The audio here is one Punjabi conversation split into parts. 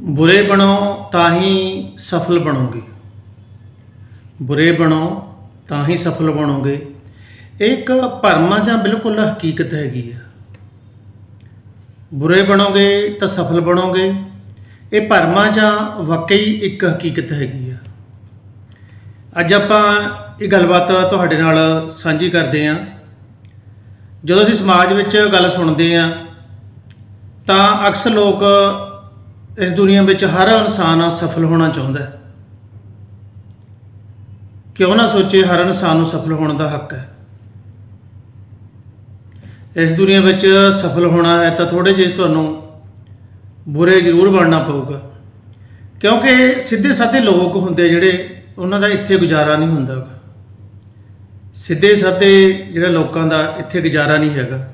ਬੁਰੇ ਬਣੋ ਤਾਂ ਹੀ ਸਫਲ ਬਣੋਗੇ। ਬੁਰੇ ਬਣੋ ਤਾਂ ਹੀ ਸਫਲ ਬਣੋਗੇ। ਇਹ ਇੱਕ ਭਰਮਾ ਜਾਂ ਬਿਲਕੁਲ ਹਕੀਕਤ ਹੈਗੀ ਆ। ਬੁਰੇ ਬਣੋਗੇ ਤਾਂ ਸਫਲ ਬਣੋਗੇ। ਇਹ ਭਰਮਾ ਜਾਂ ਵਾਕਈ ਇੱਕ ਹਕੀਕਤ ਹੈਗੀ ਆ। ਅੱਜ ਆਪਾਂ ਇਹ ਗੱਲਬਾਤ ਤੁਹਾਡੇ ਨਾਲ ਸਾਂਝੀ ਕਰਦੇ ਹਾਂ। ਜਦੋਂ ਅਸੀਂ ਸਮਾਜ ਵਿੱਚ ਗੱਲ ਸੁਣਦੇ ਹਾਂ, ਤਾਂ ਅਕਸਰ ਲੋਕ ਇਸ ਦੁਨੀਆ ਵਿੱਚ ਹਰ ਇਨਸਾਨ ਸਫਲ ਹੋਣਾ ਚਾਹੁੰਦਾ ਹੈ। ਕਿਉਂ ਨਾ ਸੋਚੇ ਹਰ ਇਨਸਾਨ ਨੂੰ ਸਫਲ ਹੋਣ ਦਾ ਹੱਕ ਹੈ। ਇਸ ਦੁਨੀਆ ਵਿੱਚ ਸਫਲ ਹੋਣਾ ਹੈ ਤਾਂ ਥੋੜੇ ਜਿਹੇ ਤੁਹਾਨੂੰ ਬੁਰੇ ਜ਼ਰੂਰ ਬਣਨਾ ਪਊਗਾ। ਕਿਉਂਕਿ ਸਿੱਧੇ ਸਾਦੇ ਲੋਕ ਹੁੰਦੇ ਜਿਹੜੇ ਉਹਨਾਂ ਦਾ ਇੱਥੇ ਗੁਜ਼ਾਰਾ ਨਹੀਂ ਹੁੰਦਾ ਸਿੱਧੇ ਸਾਦੇ ਜਿਹੜਾ ਲੋਕਾਂ ਦਾ ਇੱਥੇ ਗੁਜ਼ਾਰਾ ਨਹੀਂ ਹੈਗਾ।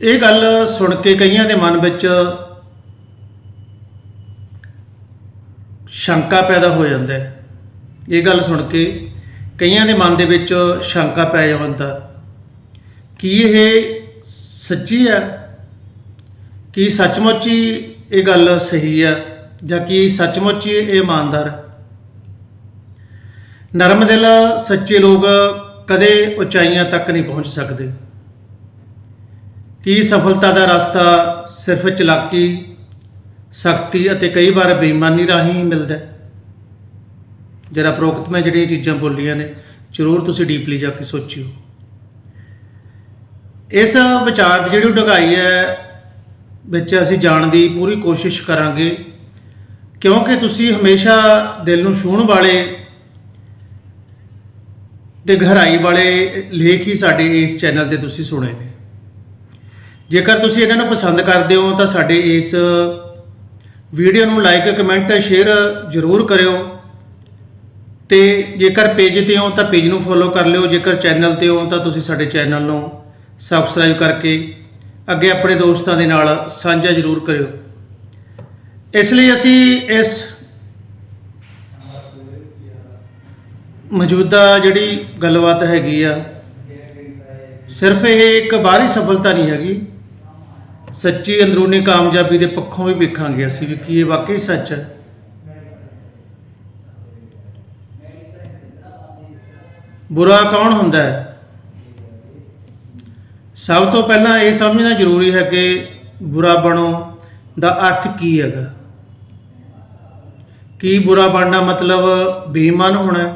ਇਹ ਗੱਲ ਸੁਣ ਕੇ ਕਈਆਂ ਦੇ ਮਨ ਵਿੱਚ ਸ਼ੰਕਾ ਪੈਦਾ ਹੋ ਜਾਂਦਾ ਹੈ। ਇਹ ਗੱਲ ਸੁਣ ਕੇ ਕਈਆਂ ਦੇ ਮਨ ਦੇ ਵਿੱਚ ਸ਼ੰਕਾ ਪੈ ਜਾਂਦਾ ਕੀ ਇਹ ਸੱਚੀ ਹੈ? ਕੀ ਸੱਚਮੁੱਚ ਹੀ ਇਹ ਗੱਲ ਸਹੀ ਹੈ ਜਾਂ ਕੀ ਸੱਚਮੁੱਚ ਹੀ ਇਹ ਇਮਾਨਦਾਰ ਨਰਮ ਦਿਲ ਸੱਚੇ ਲੋਕ ਕਦੇ ਉਚਾਈਆਂ ਤੱਕ ਨਹੀਂ ਪਹੁੰਚ ਸਕਦੇ। ਕੀ ਸਫਲਤਾ ਦਾ ਰਸਤਾ ਸਿਰਫ ਚਲਾਕੀ, ਸਖਤੀ ਅਤੇ ਕਈ ਵਾਰ ਬੇਈਮਾਨੀ ਰਾਹੀਂ ਮਿਲਦਾ ਹੈ? ਜਰਾ ਪ੍ਰੋਕਤ ਮੈਂ ਜਿਹੜੀਆਂ ਚੀਜ਼ਾਂ ਬੋਲੀਆਂ ਨੇ, ਜ਼ਰੂਰ ਤੁਸੀਂ ਡੀਪਲੀ ਜਾ ਕੇ ਸੋਚਿਓ। ਇਸ ਵਿਚਾਰ ਦੀ ਜਿਹੜੀ ਢਗਾਈ ਹੈ, ਵਿੱਚ ਅਸੀਂ ਜਾਣ ਦੀ ਪੂਰੀ ਕੋਸ਼ਿਸ਼ ਕਰਾਂਗੇ, ਕਿਉਂਕਿ ਤੁਸੀਂ ਹਮੇਸ਼ਾ ਦਿਲ ਨੂੰ ਛੂਹਣ ਵਾਲੇ ਤੇ ਗਹਿਰਾਈ ਵਾਲੇ ਲੇਖ ਹੀ ਸਾਡੇ ਇਸ ਚੈਨਲ ਤੇ ਤੁਸੀਂ ਸੁਣੇ ਨੇ। ਜੇਕਰ ਤੁਸੀਂ ਇਹਨਾਂ ਨੂੰ ਪਸੰਦ ਕਰਦੇ ਹੋ ਤਾਂ ਸਾਡੇ ਇਸ ਵੀਡੀਓ ਨੂੰ ਲਾਈਕ ਕਮੈਂਟ ਸ਼ੇਅਰ ਜ਼ਰੂਰ ਕਰਿਓ। ਤੇ ਜੇਕਰ ਪੇਜ ਤੇ ਹੋ ਤਾਂ ਪੇਜ ਨੂੰ ਫੋਲੋ ਕਰ ਲਿਓ। ਜੇਕਰ ਚੈਨਲ ਤੇ ਹੋ ਤਾਂ ਤੁਸੀਂ ਸਾਡੇ ਚੈਨਲ ਨੂੰ ਸਬਸਕ੍ਰਾਈਬ ਕਰਕੇ ਅੱਗੇ ਆਪਣੇ ਦੋਸਤਾਂ ਦੇ ਨਾਲ ਸਾਂਝਾ ਜ਼ਰੂਰ ਕਰਿਓ। ਇਸ ਲਈ ਅਸੀਂ ਇਸ ਮੌਜੂਦਾ ਜਿਹੜੀ ਗੱਲਬਾਤ ਹੈਗੀ ਆ, ਸਿਰਫ ਇਹ ਇੱਕ ਬਾਹਰੀ ਸਫਲਤਾ ਨਹੀਂ ਹੈਗੀ। ਸੱਚੀ ਅੰਦਰੂਨੀ ਕਾਮਯਾਬੀ ਦੇ ਪੱਖੋਂ ਵੀ ਵੇਖਾਂਗੇ ਅਸੀਂ ਵੀ ਕੀ ਇਹ ਵਾਕਈ ਸੱਚ ਹੈ। ਬੁਰਾ ਕੌਣ ਹੁੰਦਾ ਹੈ? ਸਭ ਤੋਂ ਪਹਿਲਾਂ ਇਹ ਸਮਝਣਾ ਜ਼ਰੂਰੀ ਹੈ ਕਿ ਬੁਰਾ ਬਣੋ ਦਾ ਅਰਥ ਕੀ ਹੈਗਾ? ਕੀ ਬੁਰਾ ਬਣਨਾ ਮਤਲਬ ਬੇਈਮਾਨ ਹੋਣਾ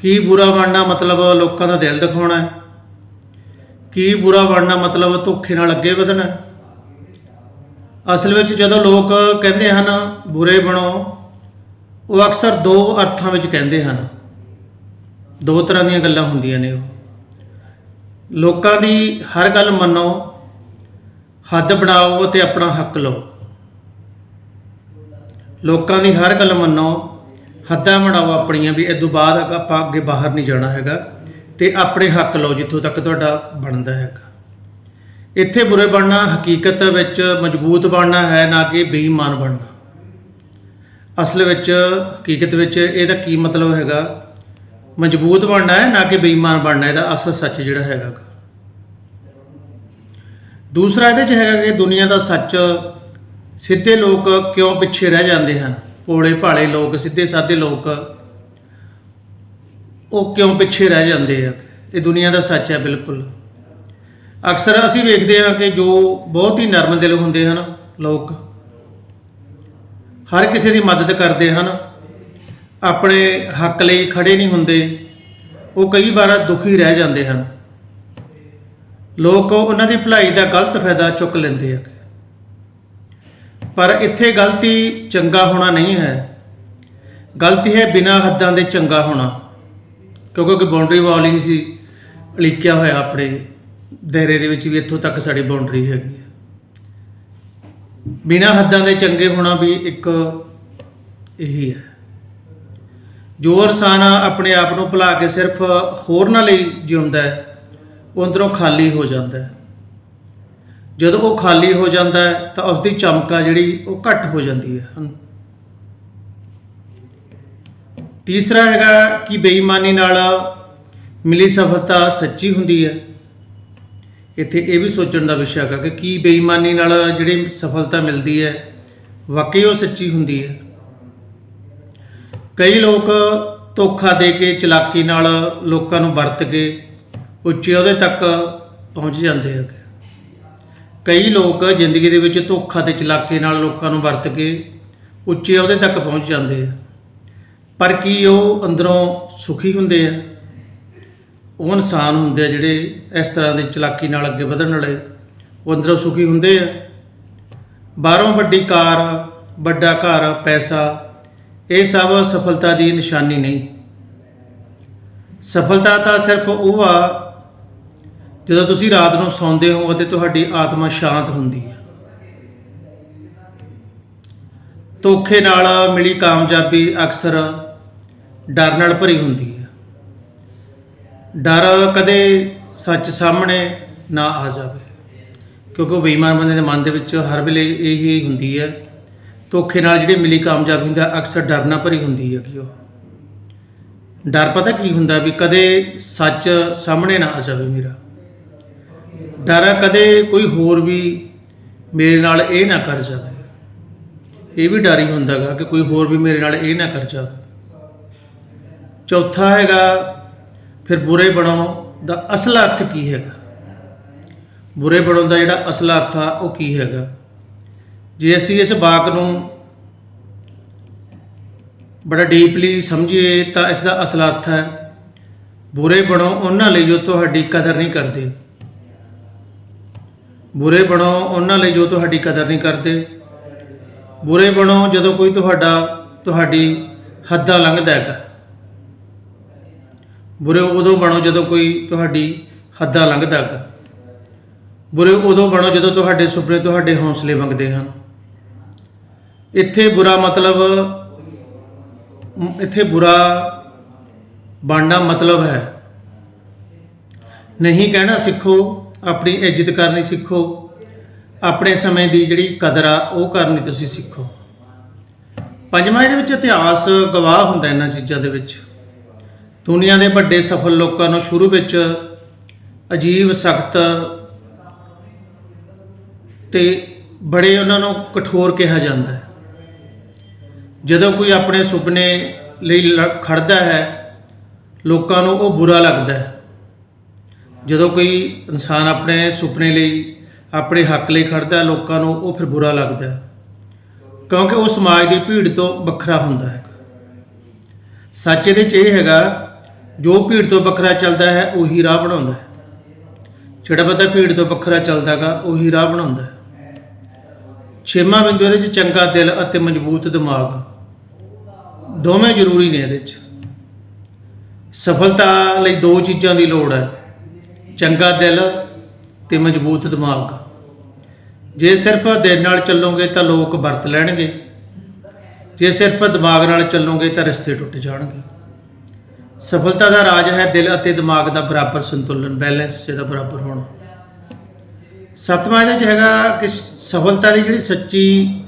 ਕੀ ਬੁਰਾ ਬਣਨਾ ਮਤਲਬ ਲੋਕਾਂ ਦਾ ਦਿਲ ਦਿਖਾਉਣਾ ਹੈ? ਕੀ ਬੁਰਾ ਬਣਨਾ ਮਤਲਬ ਧੋਖੇ ਨਾਲ ਅੱਗੇ ਵਧਣਾ? ਅਸਲ ਵਿੱਚ ਜਦੋਂ ਲੋਕ ਕਹਿੰਦੇ ਹਨ, ਬੁਰੇ ਬਣੋ, ਉਹ ਅਕਸਰ ਦੋ ਅਰਥਾਂ ਵਿੱਚ ਕਹਿੰਦੇ ਹਨ। ਦੋ ਤਰ੍ਹਾਂ ਦੀਆਂ ਗੱਲਾਂ ਹੁੰਦੀਆਂ ਨੇ ਉਹ। ਲੋਕਾਂ ਦੀ ਹਰ ਗੱਲ ਮੰਨੋ, ਹੱਦ ਬਣਾਓ ਤੇ ਆਪਣਾ ਹੱਕ ਲਓ। ਲੋਕਾਂ ਦੀ ਹਰ ਗੱਲ ਮੰਨੋ, ਹੱਦਾਂ ਬਣਾਓ ਆਪਣੀਆਂ ਵੀ, ਇਹ ਤੋਂ ਬਾਅਦ ਆਪਾਂ ਅੱਗੇ ਬਾਹਰ ਨਹੀਂ ਜਾਣਾ ਹੈਗਾ। ਤੇ ਆਪਣੇ ਹੱਕ ਲਓ ਜਿੱਥੋਂ ਤੱਕ ਤੁਹਾਡਾ ਬਣਦਾ ਹੈਗਾ। ਇੱਥੇ ਬੁਰੇ ਬਣਨਾ ਹਕੀਕਤ ਵਿੱਚ ਮਜ਼ਬੂਤ ਬਣਨਾ ਹੈ, ਨਾ ਕਿ ਬੇਈਮਾਨ ਬਣਨਾ। ਅਸਲ ਵਿੱਚ, ਹਕੀਕਤ ਵਿੱਚ ਇਹਦਾ ਕੀ ਮਤਲਬ ਹੈਗਾ? ਮਜ਼ਬੂਤ ਬਣਨਾ ਹੈ, ਨਾ ਕਿ ਬੇਈਮਾਨ ਬਣਨਾ ਇਹਦਾ ਅਸਲ ਸੱਚ ਜਿਹੜਾ ਹੈਗਾ। ਗਾ। ਦੂਸਰਾ ਇਹਦੇ 'ਚ ਹੈਗਾ ਕਿ ਦੁਨੀਆ ਦਾ ਸੱਚ, ਸਿੱਧੇ ਲੋਕ ਕਿਉਂ ਪਿੱਛੇ ਰਹਿ ਜਾਂਦੇ ਹਨ? ਭੋਲੇ ਭਾਲੇ ਲੋਕ ਸਿੱਧੇ ਸਾਦੇ ਲੋਕ ਉਹ ਕਿਉਂ ਪਿੱਛੇ ਰਹਿ ਜਾਂਦੇ ਆ? ਇਹ ਦੁਨੀਆ ਦਾ ਸੱਚ ਹੈ ਬਿਲਕੁਲ। ਅਕਸਰ ਅਸੀਂ ਵੇਖਦੇ ਹਾਂ ਕਿ ਜੋ ਬਹੁਤ ਹੀ ਨਰਮ ਦਿਲ ਹੁੰਦੇ ਹਨ, ਲੋਕ ਹਰ ਕਿਸੇ ਦੀ ਮਦਦ ਕਰਦੇ ਹਨ, ਆਪਣੇ ਹੱਕ ਲਈ ਖੜੇ ਨਹੀਂ ਹੁੰਦੇ, ਉਹ ਕਈ ਵਾਰ ਦੁਖੀ ਰਹਿ ਜਾਂਦੇ ਹਨ। ਲੋਕ ਉਹਨਾਂ ਦੀ ਭਲਾਈ ਦਾ ਗਲਤ ਫਾਇਦਾ ਚੁੱਕ ਲੈਂਦੇ ਆ। ਪਰ ਇੱਥੇ ਗਲਤੀ ਚੰਗਾ ਹੋਣਾ ਨਹੀਂ ਹੈ। ਗਲਤੀ ਹੈ ਬਿਨਾਂ ਹੱਦਾਂ ਦੇ ਚੰਗਾ ਹੋਣਾ। ਕਿਉਂਕਿ ਕੋਈ ਬਾਉਂਡਰੀ ਵਾਲ ਹੀ ਸੀ ਅਲੀਕਿਆ ਹੋਇਆ ਆਪਣੇ ਦਾਇਰੇ ਦੇ ਵਿੱਚ ਵੀ ਇੱਥੋਂ ਤੱਕ ਸਾਡੀ ਬਾਉਂਡਰੀ ਹੈਗੀ ਹੈ ਬਿਨਾਂ ਹੱਦਾਂ ਦੇ ਚੰਗੇ ਹੋਣਾ ਵੀ ਇੱਕ ਇਹੀ ਹੈ। ਜੋ ਇਨਸਾਨ ਆਪਣੇ ਆਪ ਨੂੰ ਭੁਲਾ ਕੇ ਸਿਰਫ ਹੋਰਨਾਂ ਲਈ ਜਿਉਂਦਾ ਹੈ, ਉਹ ਅੰਦਰੋਂ ਖਾਲੀ ਹੋ ਜਾਂਦਾ ਹੈ। ਜਦੋਂ ਉਹ ਖਾਲੀ ਹੋ ਜਾਂਦਾ ਹੈ, ਤਾਂ ਉਸ ਦੀ ਚਮਕਾ ਜਿਹੜੀ ਉਹ ਘੱਟ ਹੋ ਜਾਂਦੀ ਹੈ। ਤੀਸਰਾ ਹੈਗਾ ਕਿ ਬੇਈਮਾਨੀ ਨਾਲ ਮਿਲੀ ਸਫਲਤਾ ਸੱਚੀ ਹੁੰਦੀ ਹੈ। ਇੱਥੇ ਇਹ ਵੀ ਸੋਚਣ ਦਾ ਵਿਸ਼ਾ ਹੈਗਾ ਕਿ ਕੀ ਬੇਈਮਾਨੀ ਨਾਲ ਜਿਹੜੀ ਸਫਲਤਾ ਮਿਲਦੀ ਹੈ, ਵਾਕਈ ਉਹ ਸੱਚੀ ਹੁੰਦੀ ਹੈ। ਕਈ ਲੋਕ ਧੋਖਾ ਦੇ ਕੇ, ਚਲਾਕੀ ਨਾਲ ਲੋਕਾਂ ਨੂੰ ਵਰਤ ਕੇ ਉੱਚੇ ਉਹਦੇ ਤੱਕ ਪਹੁੰਚ ਜਾਂਦੇ ਹੈਗੇ। ਕਈ ਲੋਕ ਜ਼ਿੰਦਗੀ ਦੇ ਵਿੱਚ ਧੋਖਾ ਤੇ ਚਲਾਕੀ ਨਾਲ ਲੋਕਾਂ ਨੂੰ ਵਰਤ ਕੇ ਉੱਚੇ ਉਹਦੇ ਤੱਕ ਪਹੁੰਚ ਜਾਂਦੇ ਆ। ਪਰ ਕੀ ਉਹ ਅੰਦਰੋਂ ਸੁਖੀ ਹੁੰਦੇ ਆ? ਉਹ ਇਨਸਾਨ ਹੁੰਦੇ ਆ ਜਿਹੜੇ ਇਸ ਤਰ੍ਹਾਂ ਦੀ ਚਲਾਕੀ ਨਾਲ ਅੱਗੇ ਵਧਣ ਵਾਲੇ। ਉਹ ਅੰਦਰੋਂ ਸੁਖੀ ਹੁੰਦੇ ਆ। ਬਾਹਰੋਂ ਵੱਡੀ ਕਾਰ, ਵੱਡਾ ਘਰ, ਪੈਸਾ, ਇਹ ਸਭ ਸਫਲਤਾ ਦੀ ਨਿਸ਼ਾਨੀ ਨਹੀਂ। ਸਫਲਤਾ ਤਾਂ ਸਿਰਫ ਉਹ ਆ, ਜਦੋਂ ਤੁਸੀਂ ਰਾਤ ਨੂੰ ਸੌਂਦੇ ਹੋ ਅਤੇ ਤੁਹਾਡੀ ਆਤਮਾ ਸ਼ਾਂਤ ਹੁੰਦੀ ਹੈ ਧੋਖੇ ਨਾਲ ਮਿਲੀ ਕਾਮਯਾਬੀ ਅਕਸਰ ਡਰ ਨਾਲ ਭਰੀ ਹੁੰਦੀ ਹੈ। ਡਰ ਕਦੇ ਸੱਚ ਸਾਹਮਣੇ ਨਾ ਆ ਜਾਵੇ, ਕਿਉਂਕਿ ਉਹ ਬੇਈਮਾਨ ਬੰਦੇ ਦੇ ਮਨ ਦੇ ਵਿੱਚ ਹਰ ਵੇਲੇ ਇਹੀ ਹੁੰਦੀ ਹੈ। ਧੋਖੇ ਨਾਲ ਜਿਹੜੀ ਮਿਲੀ ਕਾਮਯਾਬੀ ਹੁੰਦਾ ਅਕਸਰ ਡਰ ਨਾਲ ਭਰੀ ਹੁੰਦੀ ਹੈ ਕਿ ਉਹ। ਡਰ ਪਤਾ ਕੀ ਹੁੰਦਾ ਵੀ ਕਦੇ ਸੱਚ ਸਾਹਮਣੇ ਨਾ ਆ ਜਾਵੇ ਮੇਰਾ। ਡਰ ਕਦੇ ਕੋਈ ਹੋਰ ਵੀ ਮੇਰੇ ਨਾਲ ਇਹ ਨਾ ਕਰ ਜਾਵੇ। ਇਹ ਵੀ ਡਰ ਹੀ ਹੁੰਦਾਗਾ ਕਿ ਕੋਈ ਹੋਰ ਵੀ ਮੇਰੇ ਨਾਲ ਇਹ ਨਾ ਕਰ ਜਾਵੇ। ਚੌਥਾ ਹੈਗਾ, ਫਿਰ ਬੁਰੇ ਬਣੋ ਦਾ ਅਸਲ ਅਰਥ ਕੀ ਹੈਗਾ? ਬੁਰੇ ਬਣੋ ਦਾ ਜਿਹੜਾ ਅਸਲ ਅਰਥ ਆ, ਉਹ ਕੀ ਹੈਗਾ? ਜੇ ਅਸੀਂ ਇਸ ਵਾਕ ਨੂੰ ਬੜਾ ਡੀਪਲੀ ਸਮਝੀਏ, ਤਾਂ ਇਸ ਦਾ ਅਸਲ ਅਰਥ ਹੈ, ਬੁਰੇ ਬਣੋ ਉਹਨਾਂ ਲਈ ਜੋ ਤੁਹਾਡੀ ਕਦਰ ਨਹੀਂ ਕਰਦੇ। ਬੁਰੇ ਬਣੋ ਉਹਨਾਂ ਲਈ ਜੋ ਤੁਹਾਡੀ ਕਦਰ ਨਹੀਂ ਕਰਦੇ। ਬੁਰੇ ਬਣੋ ਜਦੋਂ ਕੋਈ ਤੁਹਾਡਾ, ਤੁਹਾਡੀ ਹੱਦਾਂ ਲੰਘਦਾ ਹੈਗਾ। ਬੁਰੇ ਉਦੋਂ ਬਣੋ ਜਦੋਂ ਕੋਈ ਤੁਹਾਡੀ ਹੱਦਾਂ ਲੰਘਦਾ ਹੈਗਾ ਬੁਰੇ ਉਦੋਂ ਬਣੋ ਜਦੋਂ ਤੁਹਾਡੇ ਸੁਪਨੇ ਤੁਹਾਡੇ ਹੌਸਲੇ ਮੰਗਦੇ ਹਨ। ਇੱਥੇ ਬੁਰਾ ਮਤਲਬ ਇੱਥੇ ਬੁਰਾ ਬਣਨਾ ਮਤਲਬ ਹੈ। ਨਹੀਂ ਕਹਿਣਾ ਸਿੱਖੋ, ਆਪਣੀ ਇੱਜ਼ਤ ਕਰਨੀ ਸਿੱਖੋ। ਆਪਣੇ ਸਮੇਂ ਦੀ ਜਿਹੜੀ ਕਦਰ ਆ, ਉਹ ਕਰਨੀ ਤੁਸੀਂ ਸਿੱਖੋ। ਪੰਜਵਾਂ ਇਹਦੇ ਵਿੱਚ ਇਤਿਹਾਸ, ਗਵਾਹ ਹੁੰਦਾ ਇਹਨਾਂ ਚੀਜ਼ਾਂ ਦੇ ਵਿੱਚ। ਦੁਨੀਆ ਦੇ ਵੱਡੇ ਸਫਲ ਲੋਕਾਂ ਨੂੰ ਸ਼ੁਰੂ ਵਿੱਚ ਅਜੀਬ ਸਖਤ ਤੇ ਬੜੇ ਉਹਨਾਂ ਨੂੰ ਕਠੋਰ ਕਿਹਾ ਜਾਂਦਾ ਹੈ। ਜਦੋਂ ਕੋਈ ਆਪਣੇ ਸੁਪਨੇ ਲਈ ਲ- ਖੜਦਾ ਹੈ, ਲੋਕਾਂ ਨੂੰ ਉਹ ਬੁਰਾ ਲੱਗਦਾ ਹੈ। ਜਦੋਂ ਕੋਈ ਇਨਸਾਨ ਆਪਣੇ ਸੁਪਨੇ ਲਈ, ਆਪਣੇ ਹੱਕ ਲਈ ਖੜਦਾ ਹੈ, ਲੋਕਾਂ ਨੂੰ ਉਹ ਫਿਰ ਬੁਰਾ ਲੱਗਦਾ ਹੈ। ਕਿਉਂਕਿ ਉਹ ਸਮਾਜ ਦੀ ਭੀੜ ਤੋਂ ਵੱਖਰਾ ਹੁੰਦਾ ਹੈ ਸੱਚ ਇਹਦੇ 'ਚ ਇਹ ਹੈਗਾ ਜੋ ਭੀੜ ਤੋਂ ਵੱਖਰਾ ਚੱਲਦਾ ਹੈ, ਉਹੀ ਰਾਹ ਬਣਾਉਂਦਾ ਹੈ। ਜਿਹੜਾ ਬੰਦਾ ਭੀੜ ਤੋਂ ਵੱਖਰਾ ਚੱਲਦਾਗਾ, ਉਹੀ ਰਾਹ ਬਣਾਉਂਦਾ ਹੈ। ਛੇਵਾਂ ਬਿੰਦੂ ਇਹਦੇ 'ਚ ਚੰਗਾ ਦਿਲ ਅਤੇ ਮਜ਼ਬੂਤ ਦਿਮਾਗ। ਦੋਵੇਂ ਜ਼ਰੂਰੀ ਨੇ ਇਹਦੇ 'ਚ। ਸਫਲਤਾ ਲਈ ਦੋ ਚੀਜ਼ਾਂ ਦੀ ਲੋੜ ਹੈ। ਚੰਗਾ ਦਿਲ ਤੇ ਮਜ਼ਬੂਤ ਦਿਮਾਗ। ਜੇ ਸਿਰਫ ਦਿਲ ਨਾਲ ਚੱਲੋਗੇ ਤਾਂ ਲੋਕ ਵਰਤ ਲੈਣਗੇ। ਜੇ ਸਿਰਫ ਦਿਮਾਗ ਨਾਲ ਚੱਲੋਗੇ ਤਾਂ ਰਿਸ਼ਤੇ ਟੁੱਟ ਜਾਣਗੇ। ਸਫਲਤਾ ਦਾ ਰਾਜ ਹੈ ਦਿਲ ਅਤੇ ਦਿਮਾਗ ਦਾ ਬਰਾਬਰ ਸੰਤੁਲਨ ਬੈਲੈਂਸ ਜਿਹਦਾ ਬਰਾਬਰ ਹੋਣਾ। ਸੱਤਵਾਂ ਇਹਦੇ 'ਚ ਹੈਗਾ ਕਿ ਸਫਲਤਾ ਦੀ ਜਿਹੜੀ ਸੱਚੀ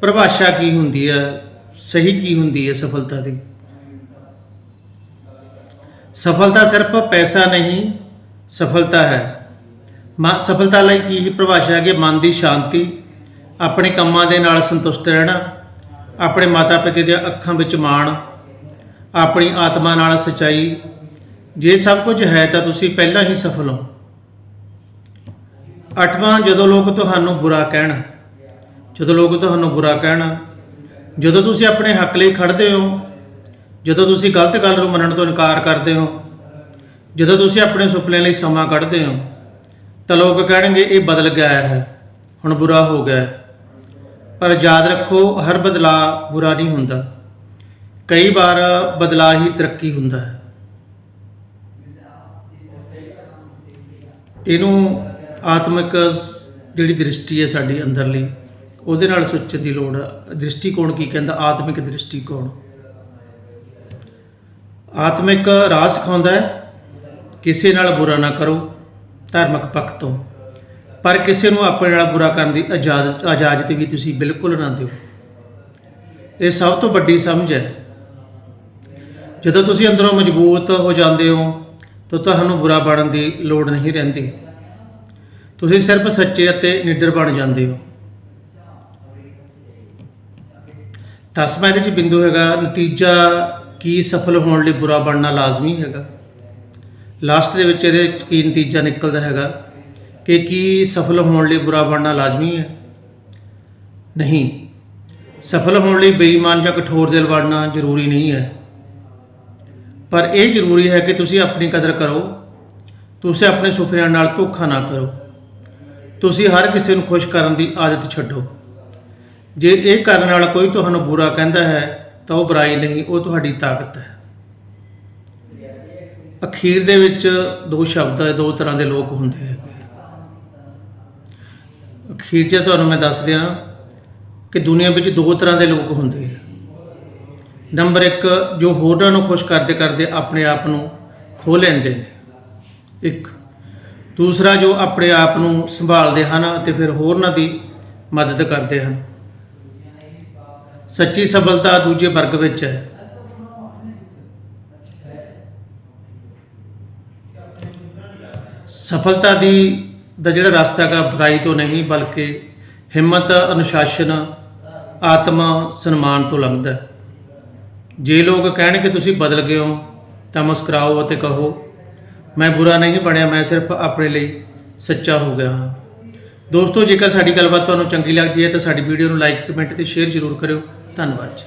ਪਰਿਭਾਸ਼ਾ ਕੀ ਹੁੰਦੀ ਹੈ, ਸਹੀ ਕੀ ਹੁੰਦੀ ਹੈ ਸਫਲਤਾ ਦੀ? ਸਫਲਤਾ ਸਿਰਫ ਪੈਸਾ ਨਹੀਂ, ਸਫਲਤਾ ਹੈ। ਮਾ, ਸਫਲਤਾ ਲਈ ਕੀ ਪਰਿਭਾਸ਼ਾ ਹੈ? ਕਿ ਮਨ ਦੀ ਸ਼ਾਂਤੀ, ਆਪਣੇ ਕੰਮਾਂ ਦੇ ਨਾਲ ਸੰਤੁਸ਼ਟ ਰਹਿਣਾ, ਆਪਣੇ ਮਾਤਾ ਪਿਤਾ ਦੀਆਂ ਅੱਖਾਂ ਵਿੱਚ ਮਾਣ ਆਪਣੀ ਆਤਮਾ ਨਾਲ ਸਚਾਈ। ਜੇ ਸਭ ਕੁਝ ਹੈ ਤਾਂ ਤੁਸੀਂ ਪਹਿਲਾਂ ਹੀ ਸਫਲ ਹੋ। ਅੱਠਵਾਂ, ਜਦੋਂ ਲੋਕ ਤੁਹਾਨੂੰ ਬੁਰਾ ਕਹਿਣ, ਜਦੋਂ ਲੋਕ ਤੁਹਾਨੂੰ ਬੁਰਾ ਕਹਿਣ, ਜਦੋਂ ਤੁਸੀਂ ਆਪਣੇ ਹੱਕ ਲਈ ਖੜਦੇ ਹੋ, ਜਦੋਂ ਤੁਸੀਂ ਗਲਤ ਗੱਲ ਨੂੰ ਮੰਨਣ ਤੋਂ ਇਨਕਾਰ ਕਰਦੇ ਹੋ, ਜਦੋਂ ਤੁਸੀਂ ਆਪਣੇ ਸੁਪਨਿਆਂ ਲਈ ਸਮਾਂ ਕੱਢਦੇ ਹੋ, ਤਾਂ ਲੋਕ ਕਹਿਣਗੇ, ਇਹ ਬਦਲ ਗਿਆ ਹੈ, ਹੁਣ ਬੁਰਾ ਹੋ ਗਿਆ ਪਰ ਯਾਦ ਰੱਖੋ, ਹਰ ਬਦਲਾਅ ਬੁਰਾ ਨਹੀਂ ਹੁੰਦਾ। ਕਈ ਵਾਰ ਬਦਲਾਅ ਹੀ ਤਰੱਕੀ ਹੁੰਦਾ ਹੈ। ਇਹਨੂੰ ਆਤਮਿਕ ਜਿਹੜੀ ਦ੍ਰਿਸ਼ਟੀ ਹੈ ਸਾਡੀ ਅੰਦਰਲੀ, ਉਹਦੇ ਨਾਲ ਸੋਚਣ ਦੀ ਲੋੜ ਹੈ। ਦ੍ਰਿਸ਼ਟੀਕੋਣ ਕੀ ਕਹਿੰਦਾ? ਆਤਮਿਕ ਦ੍ਰਿਸ਼ਟੀਕੋਣ। ਆਤਮਿਕ ਰਾਹ ਸਿਖਾਉਂਦਾ ਹੈ, ਕਿਸੇ ਨਾਲ ਬੁਰਾ ਨਾ ਕਰੋ, ਧਾਰਮਿਕ ਪੱਖ ਤੋਂ। ਪਰ ਕਿਸੇ ਨੂੰ ਆਪਣੇ ਨਾਲ ਬੁਰਾ ਕਰਨ ਦੀ ਇਜਾਜ਼ਤ ਇਜਾਜ਼ਤ ਵੀ ਤੁਸੀਂ ਬਿਲਕੁਲ ਨਾ ਦਿਓ। ਇਹ ਸਭ ਤੋਂ ਵੱਡੀ ਸਮਝ ਹੈ। ਜਦੋਂ ਤੁਸੀਂ ਅੰਦਰੋਂ ਮਜ਼ਬੂਤ ਹੋ ਜਾਂਦੇ ਹੋ, ਤਾਂ ਤੁਹਾਨੂੰ ਬੁਰਾ ਬਣਨ ਦੀ ਲੋੜ ਨਹੀਂ ਰਹਿੰਦੀ। ਤੁਸੀਂ ਸਿਰਫ ਸੱਚੇ ਅਤੇ ਨਿਡਰ ਬਣ ਜਾਂਦੇ ਹੋ। ਦਸਵਾਂ ਇਹਦੇ ਚ ਬਿੰਦੂ ਹੈਗਾ, ਨਤੀਜਾ ਕੀ ਸਫਲ ਹੋਣ ਲਈ ਬੁਰਾ ਬਣਨਾ ਲਾਜ਼ਮੀ ਹੈਗਾ। ਲਾਸਟ ਦੇ ਵਿੱਚ ਇਹਦੇ ਕੀ ਨਤੀਜਾ ਨਿਕਲਦਾ ਹੈਗਾ, ਕਿ ਕੀ ਸਫਲ ਹੋਣ ਲਈ ਬੁਰਾ ਬਣਨਾ ਲਾਜ਼ਮੀ ਹੈ। ਨਹੀਂ, ਸਫਲ ਹੋਣ ਲਈ ਬੇਈਮਾਨ ਜਾਂ ਕਠੋਰ ਦਿਲ ਬਣਨਾ ਜ਼ਰੂਰੀ ਨਹੀਂ ਹੈ। ਪਰ ਇਹ ਜ਼ਰੂਰੀ ਹੈ ਕਿ ਤੁਸੀਂ ਆਪਣੀ ਕਦਰ ਕਰੋ। ਤੁਸੀਂ ਆਪਣੇ ਸੁਪਨਿਆਂ ਨਾਲ ਧੋਖਾ ਨਾ ਕਰੋ। ਤੁਸੀਂ ਹਰ ਕਿਸੇ ਨੂੰ ਖੁਸ਼ ਕਰਨ ਦੀ ਆਦਤ ਛੱਡੋ। ਜੇ ਇਹ ਕਰਨ ਨਾਲ ਕੋਈ ਤੁਹਾਨੂੰ ਬੁਰਾ ਕਹਿੰਦਾ ਹੈ, ਤਾਂ ਉਹ ਬੁਰਾਈ ਨਹੀਂ, ਉਹ ਤੁਹਾਡੀ ਤਾਕਤ ਹੈ। ਅਖੀਰ ਦੇ ਵਿੱਚ ਦੋ ਸ਼ਬਦ ਦੋ ਤਰ੍ਹਾਂ ਦੇ ਲੋਕ ਹੁੰਦੇ ਹੈ। ਅਖੀਰ 'ਚ ਤੁਹਾਨੂੰ ਮੈਂ ਦੱਸ ਦਿਆਂ ਕਿ ਦੁਨੀਆ ਵਿੱਚ ਦੋ ਤਰ੍ਹਾਂ ਦੇ ਲੋਕ ਹੁੰਦੇ ਨੰਬਰ 1 ਜੋ ਹੋਰਾਂ ਨੂੰ ਖੁਸ਼ ਕਰਦੇ ਕਰਦੇ ਆਪਣੇ ਆਪ ਨੂੰ ਖੋ ਲੈਂਦੇ ਨੇ। ਇੱਕ, ਦੂਸਰਾ, ਜੋ ਆਪਣੇ ਆਪ ਨੂੰ ਸੰਭਾਲਦੇ ਹਨ ਅਤੇ ਫਿਰ ਹੋਰਨਾਂ ਦੀ ਮਦਦ ਕਰਦੇ ਹਨ। ਸੱਚੀ ਸਫਲਤਾ ਦੂਜੇ ਵਰਗ ਵਿੱਚ ਹੈ। ਸਫਲਤਾ ਦੀ ਦਾ ਜਿਹੜਾ ਰਸਤਾ ਹੈਗਾ, ਬੁਰਾਈ ਤੋਂ ਨਹੀਂ, ਬਲਕਿ ਹਿੰਮਤ, ਅਨੁਸ਼ਾਸਨ, ਆਤਮ, ਸਨਮਾਨ ਤੋਂ ਲੱਗਦਾ ਹੈ। ਜੇ ਲੋਕ ਕਹਿਣ ਕਿ ਤੁਸੀਂ ਬਦਲ ਗਏ ਹੋ, ਤਾਂ ਮੁਸਕਰਾਓ ਅਤੇ ਕਹੋ, ਮੈਂ ਬੁਰਾ ਨਹੀਂ ਬਣਿਆ, ਮੈਂ ਸਿਰਫ ਆਪਣੇ ਲਈ ਸੱਚਾ ਹੋ ਗਿਆ ਹਾਂ। ਦੋਸਤੋ, ਜੇਕਰ ਸਾਡੀ ਗੱਲਬਾਤ ਤੁਹਾਨੂੰ ਚੰਗੀ ਲੱਗਦੀ ਹੈ, ਤਾਂ ਸਾਡੀ ਵੀਡੀਓ ਨੂੰ ਲਾਈਕ ਕਮੈਂਟ ਤੇ ਸ਼ੇਅਰ ਜ਼ਰੂਰ ਕਰਿਓ। ਧੰਨਵਾਦ ਜੀ।